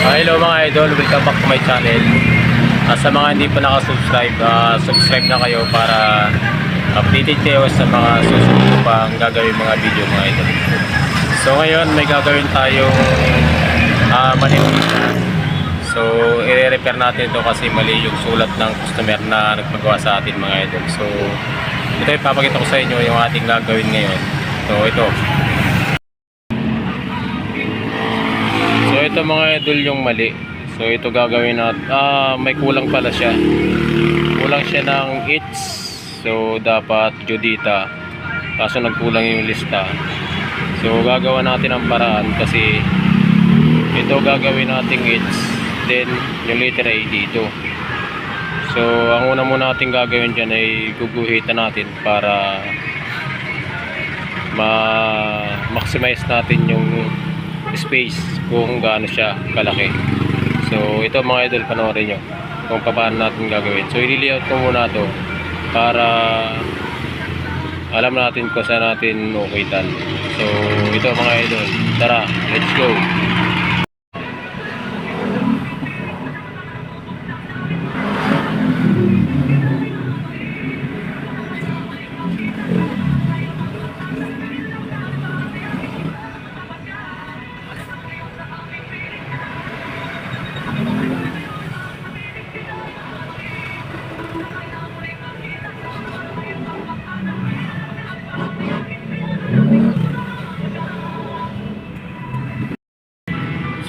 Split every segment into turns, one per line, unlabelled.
Ah, hello mga idol, welcome back to my channel. Ah, sa mga hindi pa nakasubscribe, ah, subscribe na kayo para updated kayo sa mga susunod ko pang gagawin mga video mga idol. So ngayon may gagawin tayong uh, So i-repair natin ito kasi mali yung sulat ng customer na nagpagawa sa atin mga idol. So ito ipapakita ko sa inyo yung ating gagawin ngayon. So ito, ito mga idol yung mali. So ito gagawin natin. Ah, may kulang pala siya. Kulang siya ng eats. So dapat Judita. Kaso nagkulang yung lista. So gagawa natin ang paraan kasi ito gagawin nating eats. Then yung letter A dito. So ang una muna natin gagawin dyan ay guguhitan natin para ma-maximize natin yung space kung gaano siya kalaki. So ito mga idol panoorin nyo kung paano natin gagawin. So i-layout ko muna to para alam natin kung saan natin ukitan. So ito mga idol, tara, let's go!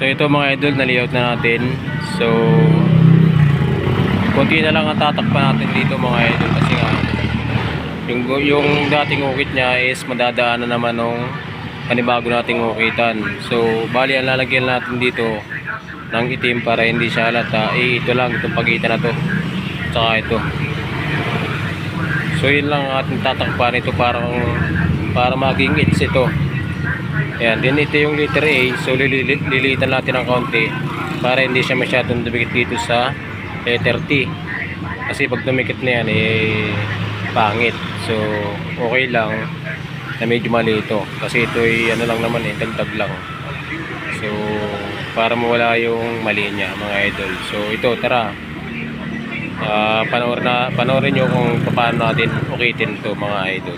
So ito mga idol, na-layout na natin. So konti na lang ang tatakpan natin dito mga idol kasi nga yung, yung dating ukit niya is madadaan na naman nung panibago nating ukitan. So bali ang lalagyan natin dito ng itim para hindi siya halata. Eh ito lang, itong pagitan na to. Tsaka ito. So yun lang ang ating tatakpan ito para, para maging its ito. Ayan, din ito yung letter A. So lilitan natin ng konti para hindi siya masyadong dumikit dito sa letter T. Kasi pag dumikit na yan, eh, pangit. So, okay lang na medyo mali ito. Kasi ito ay ano lang naman eh, dagdag lang. So, para mawala yung mali niya, mga idol. So, ito, tara. Uh, na, panoorin nyo kung paano natin ukitin ito, mga idol.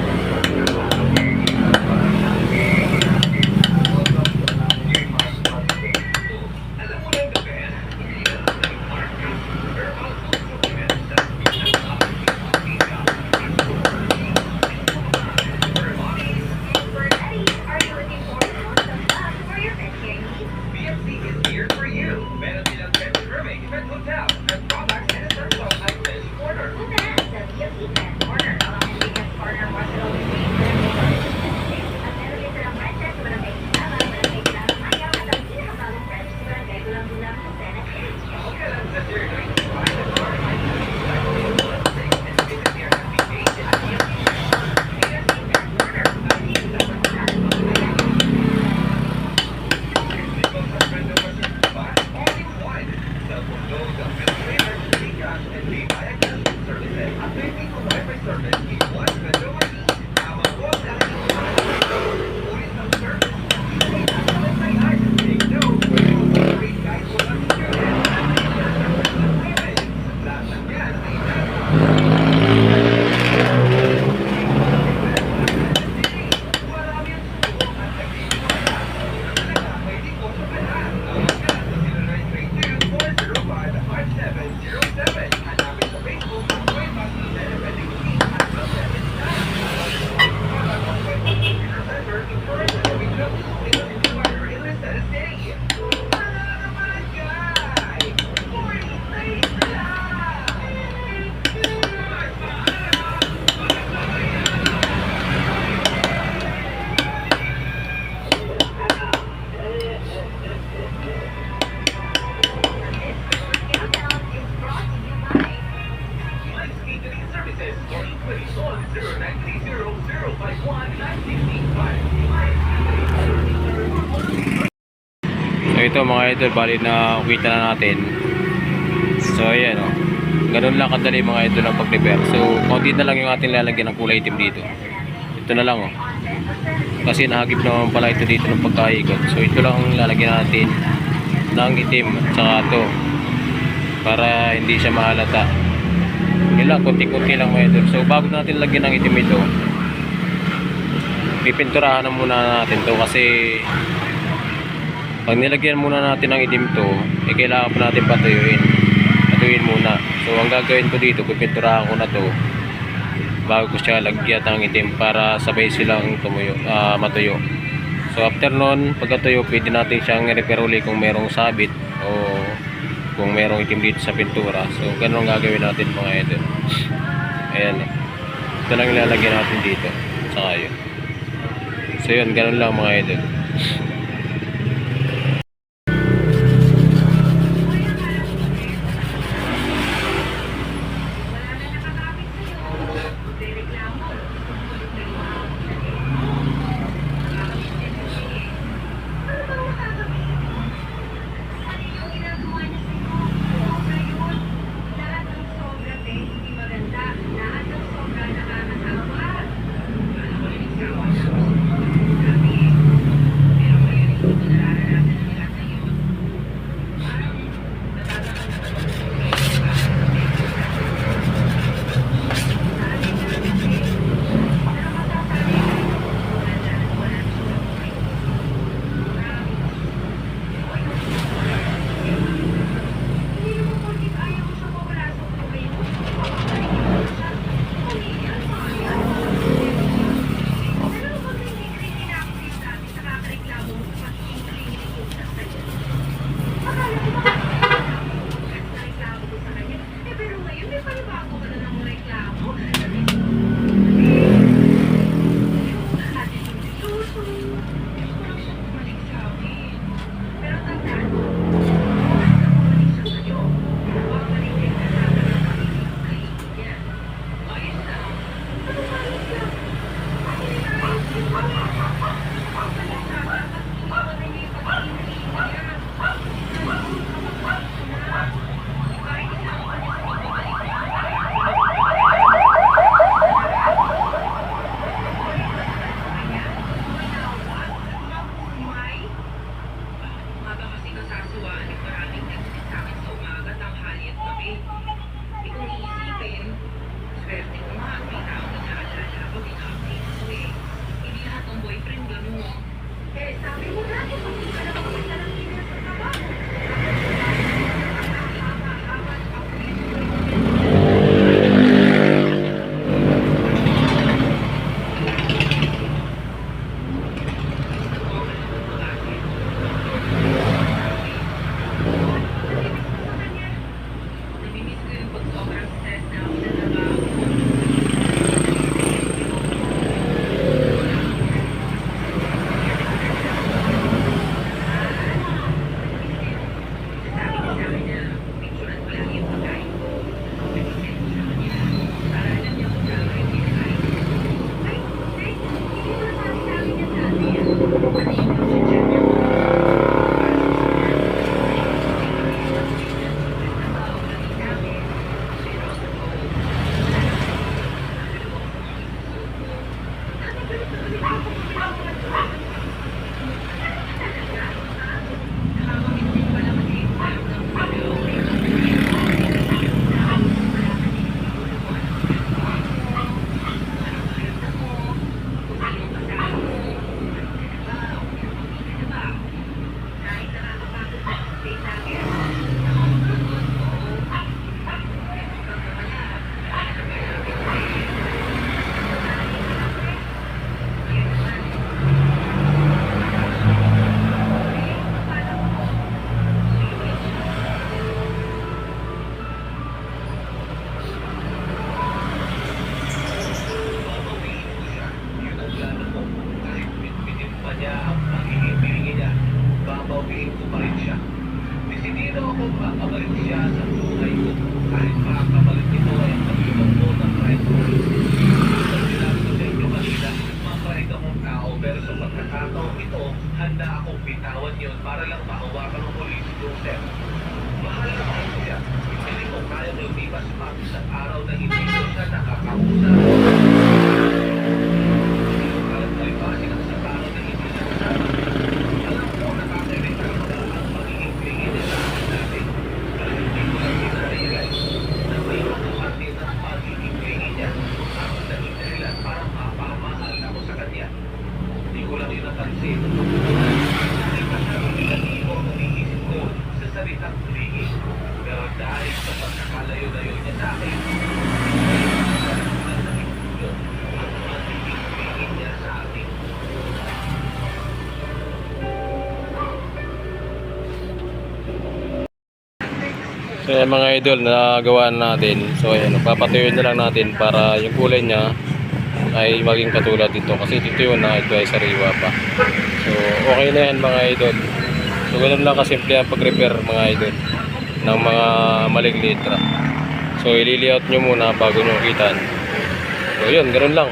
ito mga idol, bali na kita na natin. So ayan o. Ganun lang kadali mga idol ang pag-repair. So konti na lang yung ating lalagyan ng kulay itim dito. Ito na lang o. Kasi nahagip naman pala ito dito ng pagkaikot. So ito lang ang lalagyan natin ng itim at saka ito. Para hindi siya mahalata. Yun lang, konti-konti lang mga idol. So bago natin lagyan ng itim ito, pipinturahan na muna natin to kasi pag nilagyan muna natin ng itim to, eh kailangan pa natin patuyuin. Patuyuin muna. So ang gagawin ko dito, pipinturahan ko na to bago ko siya lagyan ng itim para sabay silang tumuyo, ah, matuyo. So after nun, pagkatuyo, pwede natin siyang i-repair uli kung merong sabit o kung merong itim dito sa pintura. So ganun gagawin natin mga idol. Ayan. Ito lang ilalagyan natin dito. Saka yun. So yun, ganun lang mga idol.
Makabalik siya sa tunay kahit makakabalik ito ay ang pagluto ng kahit ko. Sinabi ko sa inyo tao, pero sa pagkakataong ito, handa akong bitawan yun para lang mahawakan ng si Joseph. Mahal na mahal ko siya. Hindi ko kaya na lumipas pa ang isang araw na hindi ko siya nakakausap. Alam ko ibasi ng isang araw na hindi siya kasama. Alam ko nakakairita ang magiging tingin niya sa akin dati. Pero hindi ko lang pinarealize na mayroon parte ng magiging tingin niya ang naging dahilan para mapamahal ako sa kanya. Hindi ko lang yun napansin. Hindi pa siya negatibo ang iniisip ko sa salitang tingin. Pero dahil sa pagkakalayo-layo niya sa akin, ang magiging tingin niya sa akin.
So yan mga idol na gawa natin. So ayan, papatuyuin na lang natin para yung kulay niya ay maging katulad dito. Kasi dito yun na ito ay sariwa pa. So okay na yan mga idol. So ganun lang kasimple ang pag-repair mga idol ng mga maling litra. So ililiot nyo muna bago nyo kitan. So yun, ganun lang.